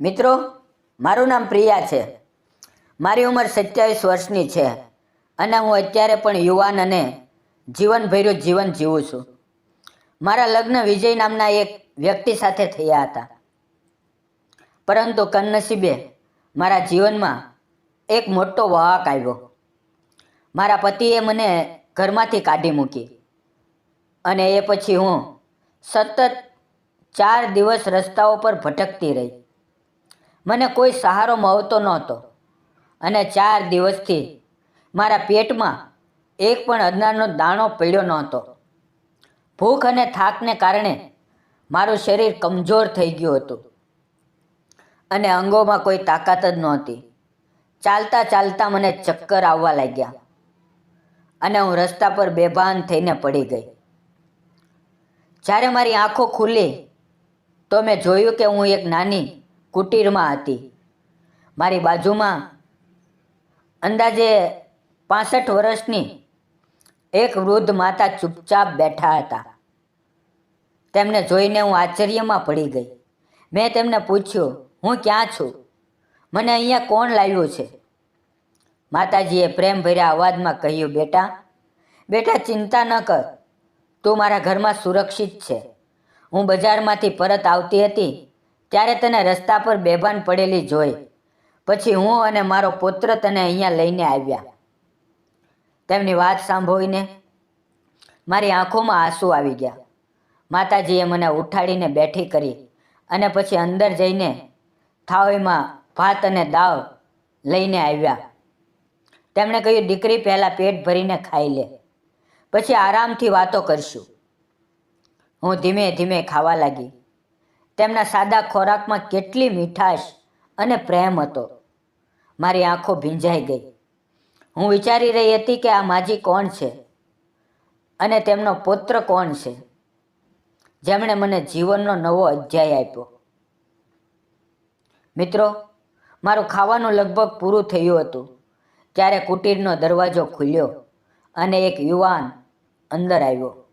મિત્રો, મારું નામ પ્રિયા છે. મારી ઉંમર સત્યાવીસ વર્ષની છે અને હું અત્યારે પણ યુવાન અને જીવનભર્યું જીવન જીવું છું. મારા લગ્ન વિજય નામના એક વ્યક્તિ સાથે થયા હતા. પરંતુ કનનસીબે મારા જીવનમાં એક મોટો વાહક આવ્યો. મારા પતિએ મને ઘરમાંથી કાઢી મૂકી અને એ પછી હું સતત ચાર દિવસ રસ્તાઓ પર ભટકતી રહી. મને કોઈ સહારો મળતો નહોતો. અને ચાર દિવસથી મારા પેટમાં એક પણ અદનારનો દાણો પડ્યો નહોતો. ભૂખ અને થાકને કારણે મારું શરીર કમજોર થઈ ગયું હતું. અને અંગોમાં કોઈ તાકાત જ નહોતી. ચાલતા ચાલતા મને ચક્કર આવવા લાગ્યા. અને હું રસ્તા પર બેભાન થઈને પડી ગઈ. જ્યારે મારી આંખો ખુલી, તો મેં જોયું કે હું એક નાની કુટીરમાં હતી. મારી બાજુમાં અંદાજે પાસઠ વર્ષની એક વૃદ્ધ માતા ચૂપચાપ બેઠા હતા. તેમને જોઈને હું આશ્ચર્યમાં પડી ગઈ. મેં તેમને પૂછ્યું, હું ક્યાં છું? મને અહીંયા કોણ લાવ્યું છે? માતાજીએ પ્રેમભર્યા અવાજમાં કહ્યું, બેટા બેટા, ચિંતા ન કર. તું મારા ઘરમાં સુરક્ષિત છે. હું બજારમાંથી પરત આવતી હતી ત્યારે તને રસ્તા પર બેભાન પડેલી જોઈ. પછી હું અને મારો પુત્ર તને અહીંયા લઈને આવ્યા. તેમની વાત સાંભળીને મારી આંખોમાં આંસુ આવી ગયા. માતાજીએ મને ઉઠાડીને બેઠી કરી અને પછી અંદર જઈને થાળીમાં ભાત અને દાળ લઈને આવ્યા. તેમણે કહ્યું, દીકરી પહેલાં પેટ ભરીને ખાઈ લે. પછી આરામથી વાતો કરશું. હું ધીમે ધીમે ખાવા લાગી. તેમના સાદા ખોરાકમાં કેટલી મીઠાશ અને પ્રેમ હતો. મારી આંખો ભીંજાઈ ગઈ. હું વિચારી રહી હતી કે આ માજી કોણ છે અને તેમનો પુત્ર કોણ છે? જેમણે મને જીવનનો નવો અધ્યાય આપ્યો. મિત્રો, મારું ખાવાનું લગભગ પૂરું થયું હતું ત્યારે કુટીરનો દરવાજો ખુલ્યો અને એક યુવાન અંદર આવ્યો.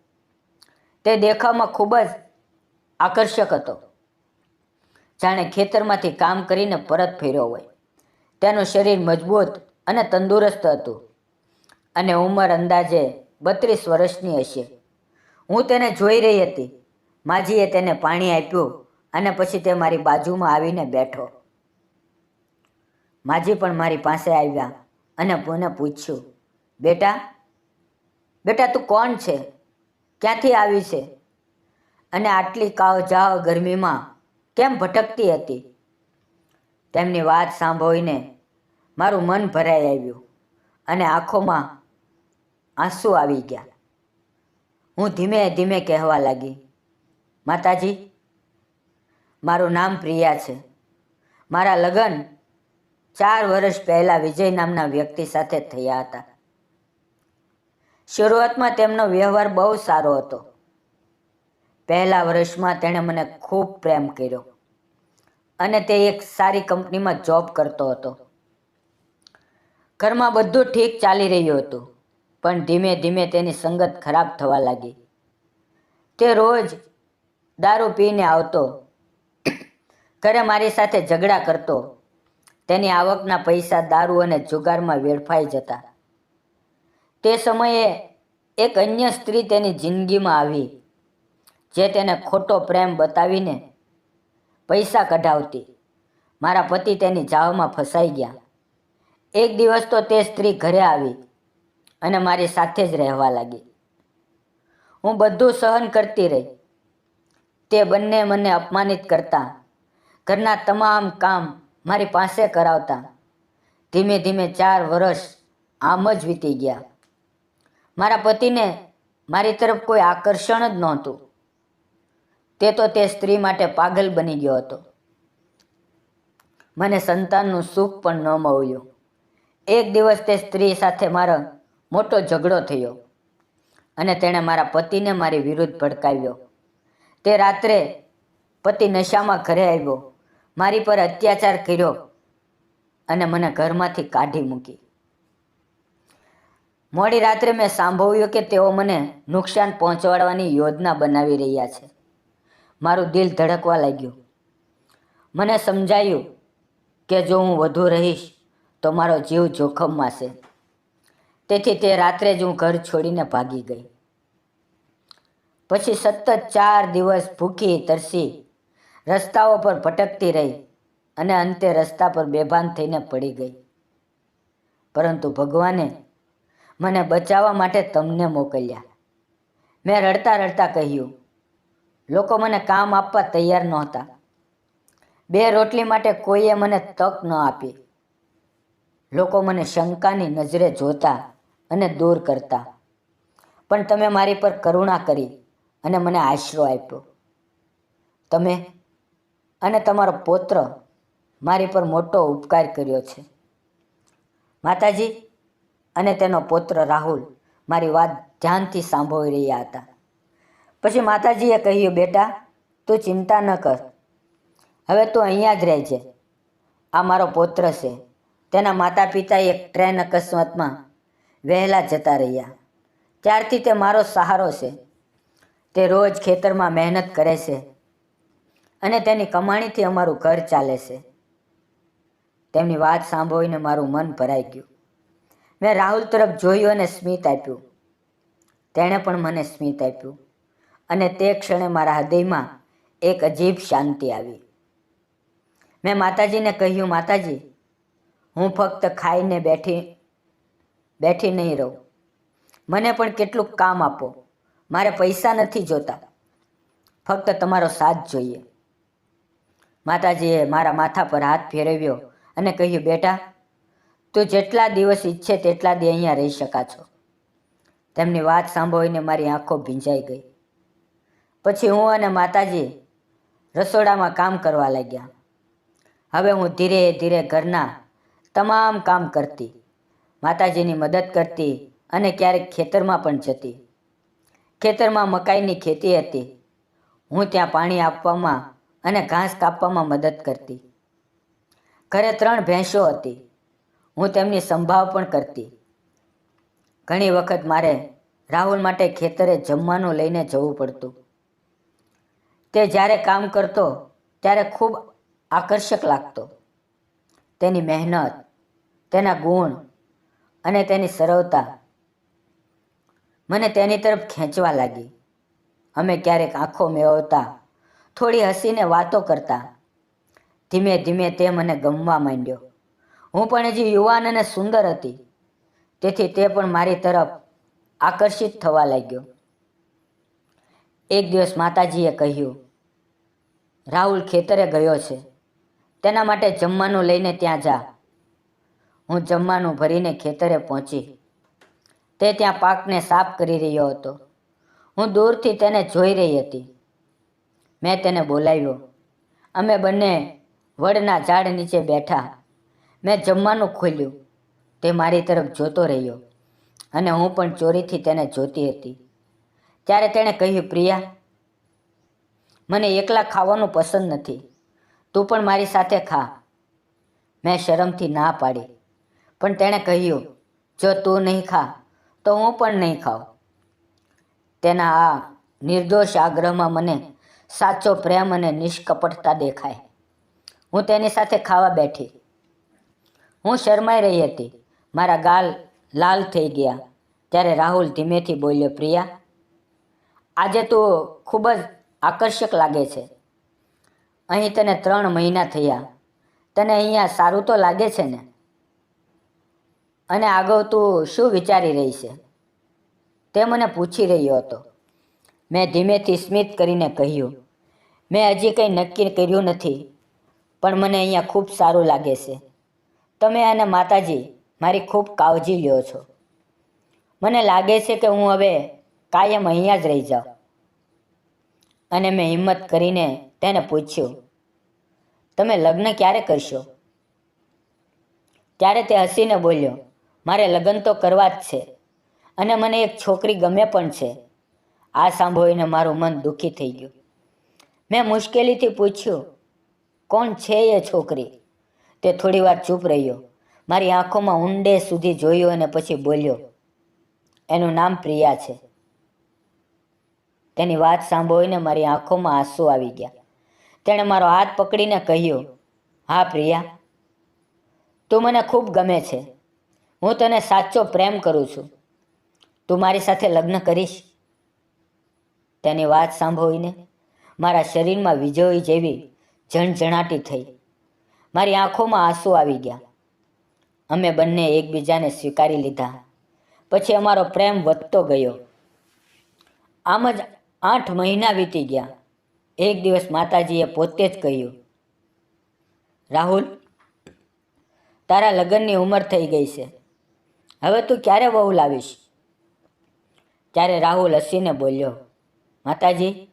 તે દેખાવમાં ખૂબ જ આકર્ષક હતો. જાણે ખેતરમાંથી કામ કરીને પરત ફેર્યો હોય. તેનું શરીર મજબૂત અને તંદુરસ્ત હતું. અને ઉંમર અંદાજે બત્રીસ વર્ષની હશે. હું તેને જોઈ રહી હતી. માજીએ તેને પાણી આપ્યું અને પછી તે મારી બાજુમાં આવીને બેઠો. માજી પણ મારી પાસે આવ્યા અને મને પૂછ્યું, બેટા બેટા તું કોણ છે? ક્યાંથી આવી છે? અને આટલી કાવ જાવ ગરમીમાં કેમ ભટકતી હતી? તેમની વાત સાંભળીને મારું મન ભરાઈ આવ્યું અને આંખોમાં આંસુ આવી ગયા. હું ધીમે ધીમે કહેવા લાગી, માતાજી, મારું નામ પ્રિયા છે. મારા લગ્ન ચાર વર્ષ પહેલાં વિજય નામના વ્યક્તિ સાથે થયા હતા. શરૂઆતમાં તેમનો વ્યવહાર બહુ સારો હતો. પહેલા વર્ષમાં તેણે મને ખૂબ પ્રેમ કર્યો અને તે એક સારી કંપનીમાં જોબ કરતો હતો. ઘરમાં બધું ઠીક ચાલી રહ્યું હતું, પણ ધીમે ધીમે તેની સંગત ખરાબ થવા લાગી. તે રોજ દારૂ પીને આવતો, ઘરે મારી સાથે ઝઘડા કરતો, તેની આવકના પૈસા દારૂ અને જુગારમાં વેડફાઈ જતા. તે સમયે એક અન્ય સ્ત્રી તેની જિંદગીમાં આવી. જે તેને ખોટો પ્રેમ બતાવીને પૈસા કઢાવતી. મારા પતિ તેની જાવમાં ફસાઈ ગયા. એક દિવસ તો તે સ્ત્રી ઘરે આવી અને મારી સાથે જ રહેવા લાગી. હું બધું સહન કરતી રહી. તે બંને મને અપમાનિત કરતા. ઘરના તમામ કામ મારી પાસે કરાવતા. ધીમે ધીમે ચાર વર્ષ આમ જ વીતી ગયા. મારા પતિને મારી તરફ કોઈ આકર્ષણ જ નહોતું. તે તો તે સ્ત્રી માટે પાગલ બની ગયો હતો. મને સંતાનનું સુખ પણ ન મળ્યું. એક દિવસ તે સ્ત્રી સાથે મારો મોટો ઝઘડો થયો અને તેણે મારા પતિને મારી વિરુદ્ધ ભડકાવ્યો. તે રાત્રે પતિ નશામાં ઘરે આવ્યો. મારી પર અત્યાચાર કર્યો અને મને ઘરમાંથી કાઢી મૂકી. મોડી રાત્રે મેં સાંભળ્યું કે તેઓ મને નુકસાન પહોંચાડવાની યોજના બનાવી રહ્યા છે. મારું દિલ ધડકવા લાગ્યું. મને સમજાયું કે જો હું વધુ રહીશ, તો મારો જીવ જોખમમાં છે. તેથી તે રાત્રે જ હું ઘર છોડીને ભાગી ગઈ. પછી સતત ચાર દિવસ ભૂખી, તરસી, રસ્તાઓ પર ભટકતી રહી અને અંતે રસ્તા પર બેભાન થઈને પડી ગઈ. પરંતુ ભગવાને મને બચાવવા માટે તમને મોકલ્યા. મેં રડતા રડતા કહ્યું લોકો મને કામ આપવા તૈયાર નહોતા. બે રોટલી માટે કોઈએ મને તક ન આપી. લોકો મને શંકાની નજરે જોતા અને દૂર કરતા. પણ તમે મારી પર કરુણા કરી અને મને આશરો આપ્યો. તમે અને તમારો પુત્ર મારી પર મોટો ઉપકાર કર્યો છે. માતાજી અને તેનો પુત્ર રાહુલ મારી વાત ધ્યાનથી સાંભળી રહ્યા હતા. પછી માતાજીએ કહ્યું, બેટા, તું ચિંતા ન કર. હવે તું અહીંયા જ રહેજે આ મારો પૌત્ર છે. તેના માતા પિતા એક ટ્રેન અકસ્માતમાં વહેલા જતા રહ્યા. ત્યારથી તે મારો સહારો છે. તે રોજ ખેતરમાં મહેનત કરે છે અને તેની કમાણીથી અમારું ઘર ચાલે છે. તેમની વાત સાંભળીને મારું મન ભરાઈ ગયું. મેં રાહુલ તરફ જોયું અને સ્મિત આપ્યું. તેણે પણ મને સ્મિત આપ્યું. અને તે ક્ષણે મારા હૃદયમાં એક અજીબ શાંતિ આવી. મેં માતાજીને કહ્યું, માતાજી, હું ફક્ત ખાઈને બેઠી બેઠી નહીં રહું. મને પણ કેટલુંક કામ આપો. મારે પૈસા નથી જોતા. ફક્ત તમારો સાથ જોઈએ. માતાજીએ મારા માથા પર હાથ ફેરવ્યો અને કહ્યું, બેટા, તું જેટલા દિવસ ઈચ્છે તેટલા દી અહીંયા રહી શકા છો તેમની વાત સાંભળીને મારી આંખો ભીંજાઈ ગઈ. પછી હું અને માતાજી રસોડામાં કામ કરવા લાગ્યા. હવે હું ધીરે ધીરે ઘરના તમામ કામ કરતી, માતાજીની મદદ કરતી અને ક્યારેક ખેતરમાં પણ જતી. ખેતરમાં મકાઈની ખેતી હતી. હું ત્યાં પાણી આપવામાં અને ઘાસ કાપવામાં મદદ કરતી. ઘરે ત્રણ ભેંસો હતી. હું તેમની સંભાળ પણ કરતી. ઘણી વખત મારે રાહુલ માટે ખેતરે જમવાનું લઈને જવું પડતું. તે જ્યારે કામ કરતો, ત્યારે ખૂબ આકર્ષક લાગતો. તેની મહેનત, તેના ગુણ અને તેની સરળતા મને તેની તરફ ખેંચવા લાગી. અમે ક્યારેક આંખો મેળવતા, થોડી હસીને વાતો કરતા. ધીમે ધીમે તે મને ગમવા માંડ્યો. હું પણ હજી યુવાન અને સુંદર હતી. તેથી તે પણ મારી તરફ આકર્ષિત થવા લાગ્યો. એક દિવસ માતાજીએ કહ્યું રાહુલ ખેતરે ગયો છે. તેના માટે જમવાનું લઈને ત્યાં જા. હું જમવાનું ભરીને ખેતરે પહોંચી. તે ત્યાં પાકને સાફ કરી રહ્યો હતો. હું દૂરથી તેને જોઈ રહી હતી. મેં તેને બોલાવ્યો. અમે બંને વડના ઝાડ નીચે બેઠા. મેં જમવાનું ખોલ્યું. તે મારી તરફ જોતો રહ્યો. અને હું પણ ચોરીથી તેને જોતી હતી. ત્યારે તેણે કહ્યું, પ્રિયા મને એકલા ખાવાનું પસંદ નથી. તું પણ મારી સાથે ખા. મેં શરમથી ના પાડી. પણ તેણે કહ્યું, જો તું નહીં ખા, તો હું પણ નહીં ખાઉં. તેના આ નિર્દોષ આગ્રહમાં મને સાચો પ્રેમ અને નિષ્કપટતા દેખાય. હું તેની સાથે ખાવા બેઠી. હું શરમાઈ રહી હતી. મારા ગાલ લાલ થઈ ગયા. ત્યારે રાહુલ ધીમેથી બોલ્યો, પ્રિયા, આજે તું ખૂબ જ આકર્ષક લાગે છે. અહીં તને ત્રણ મહિના થયા. તને અહીંયા સારું તો લાગે છે ને? અને આગળ તું શું વિચારી રહી છે? તે મને પૂછી રહ્યો હતો. મેં ધીમેથી સ્મિત કરીને કહ્યું, મેં હજી કંઈ નક્કી કર્યું નથી, પણ મને અહીંયા ખૂબ સારું લાગે છે. તમે અને માતાજી, મારી ખૂબ કાળજી લ્યો છો. મને લાગે છે કે હું હવે કાયમ અહીંયા જ રહી જાઉં. અને મેં હિંમત કરીને તેને પૂછ્યું, તમે લગ્ન ક્યારે કરશો? ત્યારે તે હસીને બોલ્યો, મારે લગ્ન તો કરવા જ છે અને મને એક છોકરી ગમે પણ છે. આ સાંભળીને મારું મન દુઃખી થઈ ગયું. મેં મુશ્કેલીથી પૂછ્યું, કોણ છે એ છોકરી? તે થોડી વાર ચૂપ રહ્યો, મારી આંખોમાં ઊંડે સુધી જોયું અને પછી બોલ્યો, એનું નામ પ્રિયા છે. તેની વાત સાંભળીને મારી આંખોમાં આંસુ આવી ગયા. તેણે મારો હાથ પકડીને કહ્યું, હા પ્રિયા, તું મને ખૂબ ગમે છે. હું તને સાચો પ્રેમ કરું છું. તું મારી સાથે લગ્ન કરીશ. તેની વાત સાંભળીને મારા શરીરમાં વીજળી જેવી ઝણઝણાટી થઈ. મારી આંખોમાં આંસુ આવી ગયા. અમે બંને એકબીજાને સ્વીકારી લીધા. પછી અમારો પ્રેમ વધતો ગયો. આમ જ આઠ મહિના વીતી ગયા. એક દિવસ માતાજીએ પોતે જ કહ્યું, રાહુલ, તારા લગ્નની ઉંમર થઈ ગઈ છે. હવે તું ક્યારે વહુ લાવીશ? ત્યારે રાહુલ હસીને બોલ્યો, માતાજી,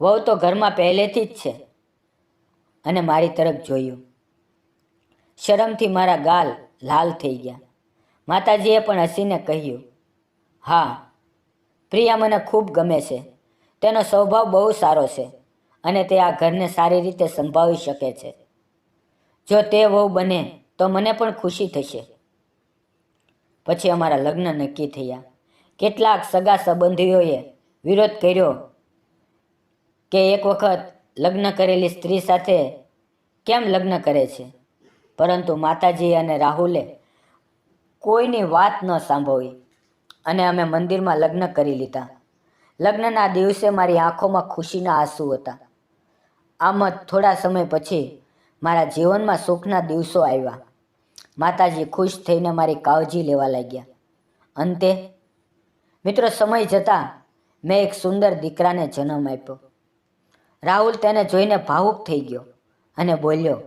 વહુ તો ઘરમાં પહેલેથી જ છે. અને મારી તરફ જોયું. શરમથી મારા ગાલ લાલ થઈ ગયા. માતાજીએ પણ હસીને કહ્યું, હા, પ્રિયા મને ખૂબ ગમે છે. તેનો સ્વભાવ બહુ સારો છે અને તે આ ઘરને સારી રીતે સંભાળી શકે છે. જો તે વહુ બને, તો મને પણ ખુશી થશે. પછી અમારા લગ્ન નક્કી થયા. કેટલાક સગા સંબંધીઓએ વિરોધ કર્યો કે એક વખત લગ્ન કરેલી સ્ત્રી સાથે કેમ લગ્ન કરે છે? પરંતુ માતાજી અને રાહુલે કોઈની વાત ન સાંભળી અને અમે મંદિરમાં લગ્ન કરી લીધા. લગ્નના દિવસે મારી આંખોમાં ખુશીના આંસુ હતા. આમ જ થોડા સમય પછી મારા જીવનમાં સુખના દિવસો આવ્યા. માતાજી ખુશ થઈને મારી કાળજી લેવા લાગ્યા. અંતે, મિત્રો, સમય જતાં મેં એક સુંદર દીકરાને જન્મ આપ્યો. રાહુલ તેને જોઈને ભાવુક થઈ ગયો અને બોલ્યો,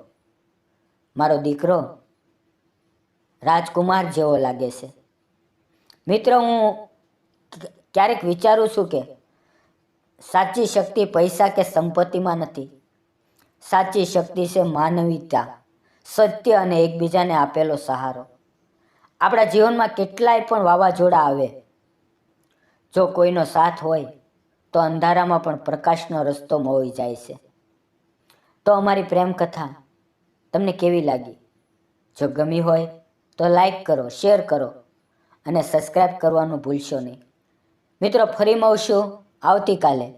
મારો દીકરો રાજકુમાર જેવો લાગે છે. મિત્ર, હું ક્યારેક વિચારું છું કે સાચી શક્તિ પૈસા કે સંપત્તિમાં નથી. સાચી શક્તિ છે માનવીતા, સત્ય અને એકબીજાને આપેલો સહારો. આપણા જીવનમાં કેટલાય પણ વાવાઝોડા આવે. જો કોઈનો સાથ હોય, તો અંધારામાં પણ પ્રકાશનો રસ્તો મળી જાય છે. તો અમારી પ્રેમ કથા તમને કેવી લાગી? જો ગમી હોય, તો લાઈક કરો, શેર કરો અને સબસ્ક્રાઈબ કરવાનું ભૂલશો નહીં. મિત્રો ફરી મળશું આવતીકાલે.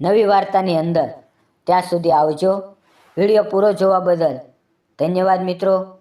નવી વાર્તાની અંદર. ત્યાં સુધી આવજો. વીડિયો પૂરો જોવા બદલ ધન્યવાદ મિત્રો.